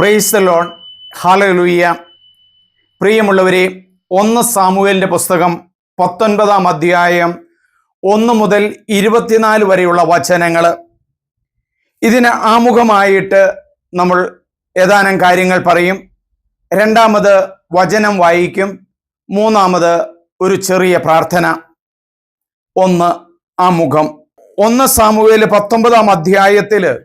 Price loan hallelujah പ്രിയമുള്ളവരെ ഒന്ന് സാമുവേലിന്റെ പുസ്തകം പത്തൊൻപതാം അധ്യായം ഒന്ന് മുതൽ ഇരുപത്തിനാല് വരെയുള്ള വചനങ്ങൾ. ഇതിന് ആമുഖമായിട്ട് നമ്മൾ ഏതാനും കാര്യങ്ങൾ പറയും. രണ്ടാമത് വചനം വായിക്കും. മൂന്നാമത് ഒരു ചെറിയ പ്രാർത്ഥന. ഒന്ന് ആമുഖം. ഒന്ന് സാമുവേൽ പത്തൊമ്പതാം അധ്യായത്തിൽ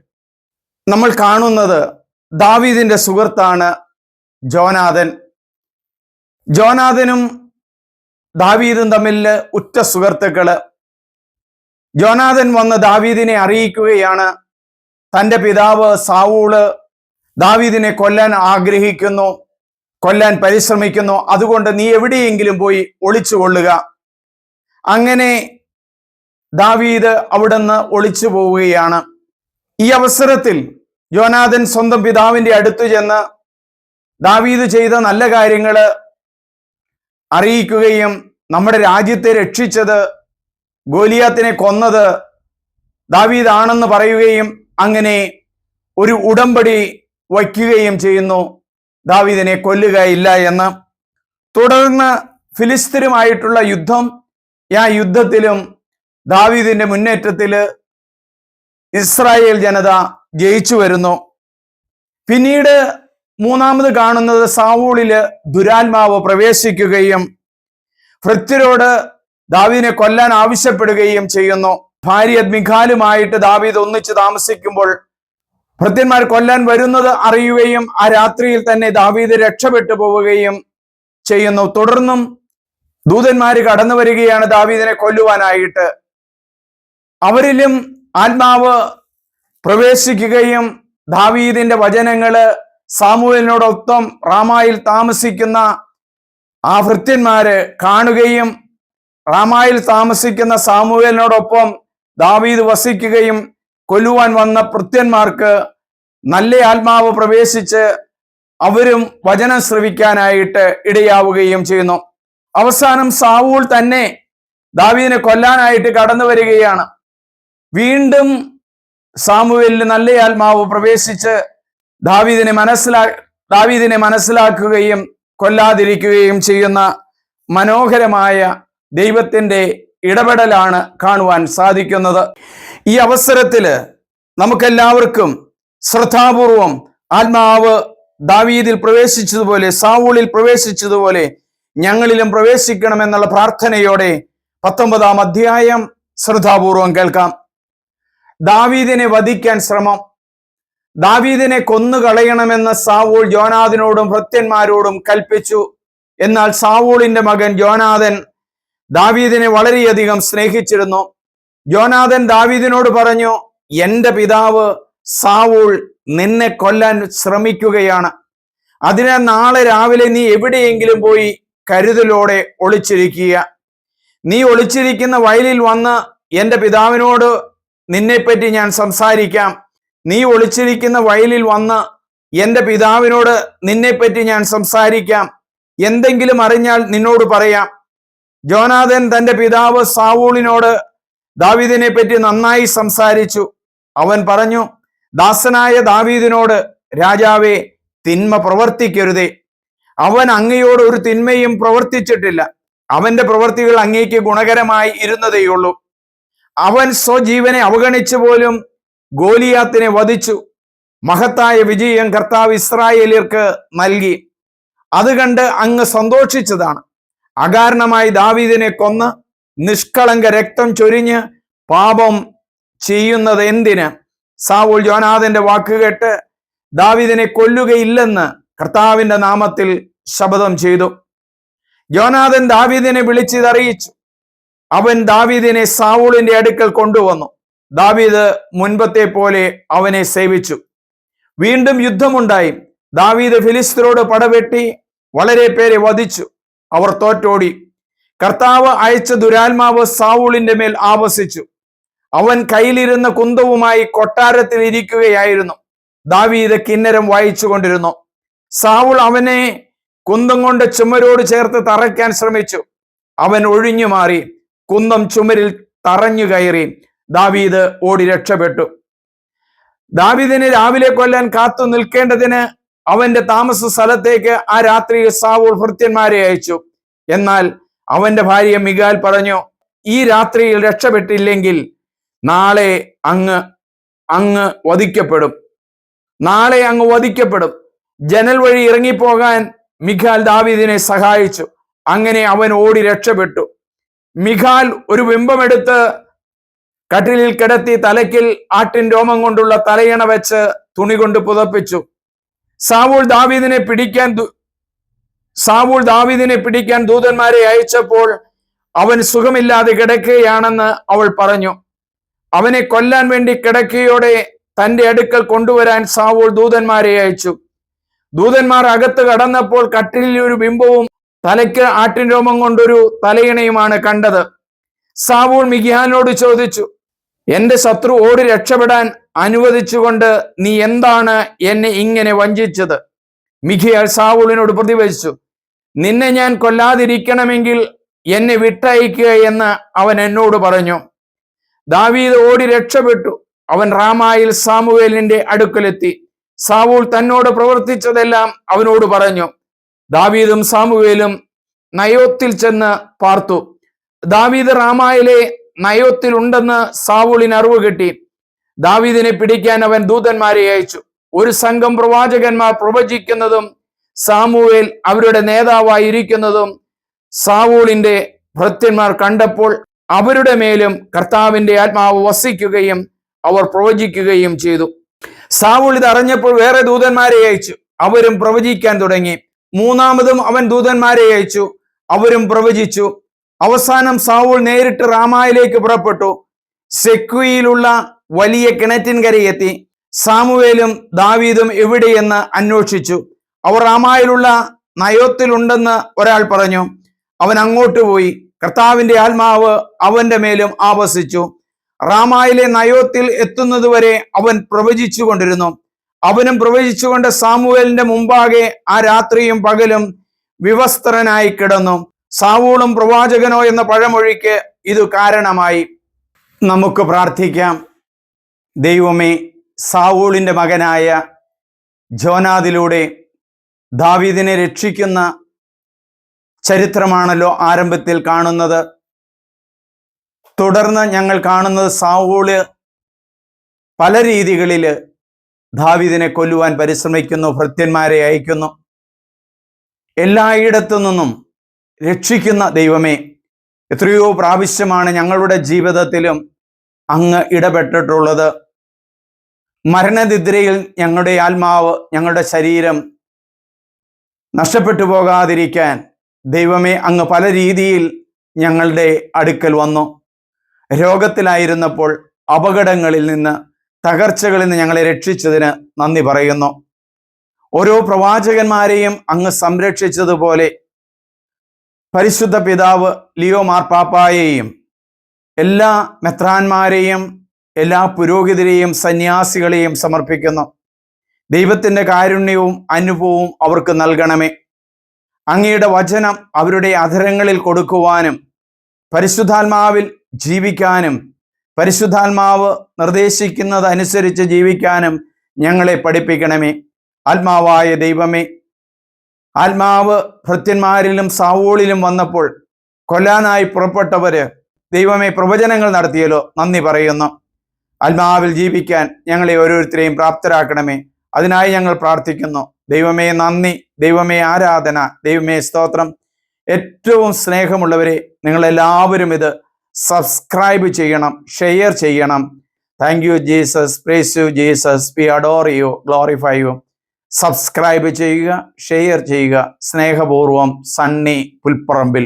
നമ്മൾ കാണുന്നത് ദാവീദിന്റെ സുഹൃത്താണ് ജോനാഥൻ. ജോനാഥനും ദാവീദും തമ്മിൽ ഉറ്റ സുഹൃത്തുക്കൾ. ജോനാഥൻ വന്ന് ദാവീദിനെ അറിയിക്കുകയാണ്. തന്റെ പിതാവ് സാവൂൾ ദാവീദിനെ കൊല്ലാൻ ആഗ്രഹിക്കുന്നു കൊല്ലാൻ പരിശ്രമിക്കുന്നു. അതുകൊണ്ട് നീ എവിടെയെങ്കിലും പോയി ഒളിച്ചു കൊള്ളുക. അങ്ങനെ ദാവീദ് അവിടുന്ന് ഒളിച്ചു പോവുകയാണ്. ഈ അവസരത്തിൽ യോനാഥൻ സ്വന്തം പിതാവിന്റെ അടുത്തു ചെന്ന് ദാവീദ് ചെയ്ത നല്ല കാര്യങ്ങൾ അറിയിക്കുകയും നമ്മുടെ രാജ്യത്തെ രക്ഷിച്ചത് ഗോലിയാത്തിനെ കൊന്നത് ദാവീദ് ആണെന്ന് പറയുകയും അങ്ങനെ ഒരു ഉടമ്പടി വയ്ക്കുകയും ചെയ്യുന്നു. ദാവീദിനെ കൊല്ലുകയില്ല എന്ന്. തുടർന്ന് ഫിലിസ്തീനുമായിട്ടുള്ള യുദ്ധം. ആ യുദ്ധത്തിലും ദാവീദിന്റെ മുന്നേറ്റത്തിൽ ഇസ്രായേൽ ജനത ജയിച്ചു വരുന്നു. പിന്നീട് മൂന്നാമത് കാണുന്നത് സാവൂളിൽ ദുരാത്മാവ് പ്രവേശിക്കുകയും ഭൃത്യരോട് ദാവീദിനെ കൊല്ലാൻ ആവശ്യപ്പെടുകയും ചെയ്യുന്നു. ഭാര്യ മിഖാലുമായിട്ട് ദാവീദ് ഒന്നിച്ച് താമസിക്കുമ്പോൾ ഭൃത്യന്മാർ കൊല്ലാൻ വരുന്നത് അറിയുകയും ആ രാത്രിയിൽ തന്നെ ദാവീദ് രക്ഷപ്പെട്ടു പോവുകയും ചെയ്യുന്നു. തുടർന്നും ദൂതന്മാര് കടന്നു വരികയാണ് ദാവീദിനെ കൊല്ലുവാനായിട്ട്. അവരിലും ആത്മാവ് പ്രവേശിക്കുകയും ദാവീദിന്റെ വചനങ്ങൾ സാമൂഹലിനോടൊപ്പം റാമായിൽ താമസിക്കുന്ന ആ ഭൃത്യന്മാര് കാണുകയും റാമായിൽ താമസിക്കുന്ന സാമൂഹലിനോടൊപ്പം ദാവീദ് വസിക്കുകയും കൊല്ലുവാൻ വന്ന ഭൃത്യന്മാർക്ക് നല്ല ആത്മാവ് പ്രവേശിച്ച് അവരും വചനം ശ്രവിക്കാനായിട്ട് ഇടയാവുകയും ചെയ്യുന്നു. അവസാനം സാവൂൾ തന്നെ ദാവീദിനെ കൊല്ലാനായിട്ട് കടന്നു വരികയാണ്. വീണ്ടും സാമുവേലിന് നല്ല ആത്മാവ് പ്രവേശിച്ച് ദാവീദിനെ മനസ്സിലാ ദാവീദിനെ മനസ്സിലാക്കുകയും കൊല്ലാതിരിക്കുകയും ചെയ്യുന്ന മനോഹരമായ ദൈവത്തിന്റെ ഇടപെടലാണ് കാണുവാൻ സാധിക്കുന്നത്. ഈ അവസരത്തിൽ നമുക്കെല്ലാവർക്കും ശ്രദ്ധാപൂർവം ആത്മാവ് ദാവീദിൽ പ്രവേശിച്ചതുപോലെ സാവൂളിൽ പ്രവേശിച്ചതുപോലെ ഞങ്ങളിലും പ്രവേശിക്കണമെന്നുള്ള പ്രാർത്ഥനയോടെ പത്തൊമ്പതാം അധ്യായം ശ്രദ്ധാപൂർവം കേൾക്കാം. ദാവീദിനെ വധിക്കാൻ ശ്രമം. ദാവീദിനെ കൊന്നുകളയണമെന്ന് സാവൂൾ ജോനാഥിനോടും ഭൃത്യന്മാരോടും കൽപ്പിച്ചു. എന്നാൽ സാവൂളിന്റെ മകൻ ജോനാഥൻ ദാവീദിനെ വളരെയധികം സ്നേഹിച്ചിരുന്നു. ജോനാഥൻ ദാവീദിനോട് പറഞ്ഞു എന്റെ പിതാവ് സാവൂൾ നിന്നെ കൊല്ലാൻ ശ്രമിക്കുകയാണ്. അതിനാൽ നാളെ രാവിലെ നീ എവിടെയെങ്കിലും പോയി കരുതലോടെ ഒളിച്ചിരിക്കുക. നീ ഒളിച്ചിരിക്കുന്ന വയലിൽ വന്ന് എന്റെ പിതാവിനോട് നിന്നെപ്പറ്റി ഞാൻ സംസാരിക്കാം. നീ ഒളിച്ചിരിക്കുന്ന വയലിൽ വന്ന് എന്റെ പിതാവിനോട് നിന്നെപ്പറ്റി ഞാൻ സംസാരിക്കാം. എന്തെങ്കിലും അറിഞ്ഞാൽ നിന്നോട് പറയാം. ജോനാഥൻ തന്റെ പിതാവ് സാവൂളിനോട് ദാവീദിനെ പറ്റി നന്നായി സംസാരിച്ചു. അവൻ പറഞ്ഞു ദാസനായ ദാവീദിനോട് രാജാവേ തിന്മ പ്രവർത്തിക്കരുതേ. അവൻ അങ്ങയോട് ഒരു തിന്മയും പ്രവർത്തിച്ചിട്ടില്ല. അവന്റെ പ്രവൃത്തികൾ അങ്ങേക്ക് ഗുണകരമായി ഇരുന്നതേയുള്ളൂ. അവൻ സ്വജീവനെ അവഗണിച്ചു പോലും ഗോലിയാത്തിനെ വധിച്ചു. മഹത്തായ വിജയം കർത്താവ് ഇസ്രായേലിയർക്ക് നൽകി. അത് കണ്ട് അങ്ങ് സന്തോഷിച്ചതാണ്. അകാരണമായി ദാവീദിനെ കൊന്ന് നിഷ്കളങ്ക രക്തം ചൊരിഞ്ഞ് പാപം ചെയ്യുന്നത് എന്തിന്? സാവൂൾ ജോനാഥന്റെ വാക്കുകേട്ട് ദാവീദിനെ കൊല്ലുകയില്ലെന്ന് കർത്താവിന്റെ നാമത്തിൽ ശപഥം ചെയ്തു. ജോനാഥൻ ദാവീദിനെ വിളിച്ചിതറിയിച്ചു. അവൻ ദാവീദിനെ സാവൂളിന്റെ അടുക്കൽ കൊണ്ടുവന്നു. ദാവീദ് മുൻപത്തെ പോലെ അവനെ സേവിച്ചു. വീണ്ടും യുദ്ധമുണ്ടായി. ദാവീദ് ഫിലിസ്തീനോട് പടവെട്ടി വളരെ പേരെ വധിച്ചു. അവർ തോറ്റോടി. കർത്താവ് അയച്ച ദുരാത്മാവ് സാവൂളിന്റെ മേൽ ആവസിച്ചു. അവൻ കയ്യിലിരുന്ന കുന്തവുമായി കൊട്ടാരത്തിൽ ഇരിക്കുകയായിരുന്നു. ദാവീദ് കിന്നരം വായിച്ചു കൊണ്ടിരുന്നു. സാവുൾ അവനെ കുന്തം കൊണ്ട് ചുമരോട് ചേർത്ത് തറയ്ക്കാൻ ശ്രമിച്ചു. അവൻ ഒഴിഞ്ഞു മാറി. കുന്തം ചുമരിൽ തറഞ്ഞു കയറി ദാവീദ് ഓടി രക്ഷപ്പെട്ടു. ദാവീദിനെ രാവിലെ കൊല്ലാൻ കാത്തു നിൽക്കേണ്ടതിന് അവന്റെ താമസ സ്ഥലത്തേക്ക് ആ രാത്രിയിൽ സാവൂൾ ഭൃത്യന്മാരെ അയച്ചു. എന്നാൽ അവന്റെ ഭാര്യ മികാൽ പറഞ്ഞു ഈ രാത്രിയിൽ രക്ഷപ്പെട്ടില്ലെങ്കിൽ നാളെ അങ്ങ് അങ്ങ് വധിക്കപ്പെടും. നാളെ അങ്ങ് വധിക്കപ്പെടും. ജനൽ വഴി ഇറങ്ങിപ്പോകാൻ മിഖാൽ ദാവീദിനെ സഹായിച്ചു. അങ്ങനെ അവൻ ഓടി രക്ഷപ്പെട്ടു. മിഖാൽ ഒരു ബിംബമെടുത്ത് കട്ടിലിൽ കിടത്തി തലയ്ക്കിൽ ആട്ടിൻ രോമം കൊണ്ടുള്ള തലയണ വെച്ച് തുണി കൊണ്ട് പുതപ്പിച്ചു. സാവൂൾ ദാവീദിനെ പിടിക്കാൻ സാവൂൾ ദാവീദിനെ പിടിക്കാൻ ദൂതന്മാരെ അയച്ചപ്പോൾ അവൻ സുഖമില്ലാതെ കിടക്കുകയാണെന്ന് അവൾ പറഞ്ഞു. അവനെ കൊല്ലാൻ വേണ്ടി കിടക്കയോടെ തന്റെ അടുക്കൽ കൊണ്ടുവരാൻ സാവൂൾ ദൂതന്മാരെ അയച്ചു. ദൂതന്മാർ അകത്ത് കടന്നപ്പോൾ കട്ടിലിൽ ഒരു ബിംബവും തലയ്ക്ക് ആട്ടിൻ രോമം കൊണ്ടൊരു തലയിണയുമാണ് കണ്ടത്. സാവൂൾ മിഗിയാനോട് ചോദിച്ചു എന്റെ ശത്രു ഓടി രക്ഷപ്പെടാൻ അനുവദിച്ചുകൊണ്ട് നീ എന്താണ് എന്നെ ഇങ്ങനെ വഞ്ചിച്ചത്? മിഖിയാൽ സാവൂളിനോട് പ്രതിവചിച്ചു നിന്നെ ഞാൻ കൊല്ലാതിരിക്കണമെങ്കിൽ എന്നെ വിട്ടയക്കുക എന്ന് അവൻ എന്നോട് പറഞ്ഞു. ദാവീദ് ഓടി രക്ഷപ്പെട്ടു അവൻ റാമായിൽ സാമുവേലിന്റെ അടുക്കലെത്തി. സാവൂൾ തന്നോട് പ്രവർത്തിച്ചതെല്ലാം അവനോട് പറഞ്ഞു. ദാവീദും സാമുവേലും നയോത്തിൽ ചെന്ന് പാർത്തു. ദാവീദ് റാമായിലെ നയോത്തിൽ ഉണ്ടെന്ന് സാവൂളിന് അറിവ് കിട്ടി. ദാവീദിനെ പിടിക്കാൻ അവൻ ദൂതന്മാരെ അയച്ചു. ഒരു സംഘം പ്രവാചകന്മാർ പ്രവചിക്കുന്നതും സാമുവേൽ അവരുടെ നേതാവായിരിക്കുന്നതും സാവൂളിന്റെ ഭൃത്യന്മാർ കണ്ടപ്പോൾ അവരുടെ മേലും കർത്താവിന്റെ ആത്മാവ് വസിക്കുകയും അവർ പ്രവചിക്കുകയും ചെയ്തു. സാവൂൾ ഇത് അറിഞ്ഞപ്പോൾ വേറെ ദൂതന്മാരെ അയച്ചു. അവരും പ്രവചിക്കാൻ തുടങ്ങി. മൂന്നാമതും അവൻ ദൂതന്മാരെ അയച്ചു. അവരും പ്രവചിച്ചു. അവസാനം സാവൂൾ നേരിട്ട് റാമായിലേക്ക് പുറപ്പെട്ടു. സെക്വിയിലുള്ള വലിയ കിണറ്റിൻകരയെത്തി സാമുവേലും ദാവീദും എവിടെയെന്ന് അന്വേഷിച്ചു. അവർ റാമായിലുള്ള നയോത്തിലുണ്ടെന്ന് ഒരാൾ പറഞ്ഞു. അവൻ അങ്ങോട്ട് പോയി. കർത്താവിന്റെ ആത്മാവ് അവന്റെ മേലും ആവസിച്ചു. റാമായിലെ നയോത്തിൽ എത്തുന്നതുവരെ അവൻ പ്രവചിച്ചു കൊണ്ടിരുന്നു അവനും പ്രവചിച്ചുകൊണ്ട് സാമുവേലിന്റെ മുമ്പാകെ ആ രാത്രിയും പകലും വിവസ്ത്രനായി കിടന്നു. സാവൂളും പ്രവാചകനോ എന്ന പഴമൊഴിക്ക് ഇതു കാരണമായി. നമുക്ക് പ്രാർത്ഥിക്കാം. ദൈവമേ സാവൂളിന്റെ മകനായ ജോനാദിലൂടെ ദാവീദിനെ രക്ഷിക്കുന്ന ചരിത്രമാണല്ലോ ആരംഭത്തിൽ കാണുന്നത്. തുടർന്ന് ഞങ്ങൾ കാണുന്നത് സാവൂൾ പല രീതികളിൽ ദാവീദിനെ കൊല്ലുവാൻ പരിശ്രമിക്കുന്നു ഭൃത്യന്മാരെ അയക്കുന്നു. എല്ലായിടത്തു നിന്നും രക്ഷിക്കുന്ന ദൈവമേ എത്രയോ പ്രാവശ്യമാണ് ഞങ്ങളുടെ ജീവിതത്തിലും അങ്ങ് ഇടപെട്ടിട്ടുള്ളത്. മരണനിദ്രയിൽ ഞങ്ങളുടെ ആത്മാവ് ഞങ്ങളുടെ ശരീരം നഷ്ടപ്പെട്ടു പോകാതിരിക്കാൻ ദൈവമേ അങ്ങ് പല രീതിയിൽ ഞങ്ങളുടെ അടുക്കൽ വന്നു. രോഗത്തിലായിരുന്നപ്പോൾ അപകടങ്ങളിൽ നിന്ന് തകർച്ചകളിൽ നിന്ന് ഞങ്ങളെ രക്ഷിച്ചതിന് നന്ദി പറയുന്നു. ഓരോ പ്രവാചകന്മാരെയും അങ്ങ് സംരക്ഷിച്ചതുപോലെ പരിശുദ്ധ പിതാവ് ലിയോ മാർപ്പാപ്പായെയും എല്ലാ മെത്രാന്മാരെയും എല്ലാ പുരോഹിതരെയും സന്യാസികളെയും സമർപ്പിക്കുന്നു. ദൈവത്തിന്റെ കാരുണ്യവും അനുഭവവും അവർക്ക് നൽകണമേ. അങ്ങയുടെ വചനം അവരുടെ അധരങ്ങളിൽ കൊടുക്കുവാനും പരിശുദ്ധാത്മാവിൽ ജീവിക്കാനും പരിശുദ്ധാത്മാവ് നിർദ്ദേശിക്കുന്നതനുസരിച്ച് ജീവിക്കാനും ഞങ്ങളെ പഠിപ്പിക്കണമേ. ആത്മാവായ ദൈവമേ ആത്മാവ് ഭൃത്യന്മാരിലും സാവോളിലും വന്നപ്പോൾ കൊല്ലാനായി പുറപ്പെട്ടവര് ദൈവമേ പ്രവചനങ്ങൾ നടത്തിയല്ലോ നന്ദി പറയുന്നു. ആത്മാവിൽ ജീവിക്കാൻ ഞങ്ങളെ ഓരോരുത്തരെയും പ്രാപ്തരാക്കണമേ അതിനായി ഞങ്ങൾ പ്രാർത്ഥിക്കുന്നു. ദൈവമേ നന്ദി ദൈവമേ ആരാധന ദൈവമേ സ്തോത്രം. ഏറ്റവും സ്നേഹമുള്ളവരെ നിങ്ങളെല്ലാവരും ഇത് സബ്സ്ക്രൈബ് ചെയ്യണം ഷെയർ ചെയ്യണം. Thank you Jesus praise you Jesus we adore you glorify you subscribe ചെയ്യുക ഷെയർ ചെയ്യുക. സ്നേഹപൂർവം സണ്ണി പുൽപ്പറമ്പിൽ.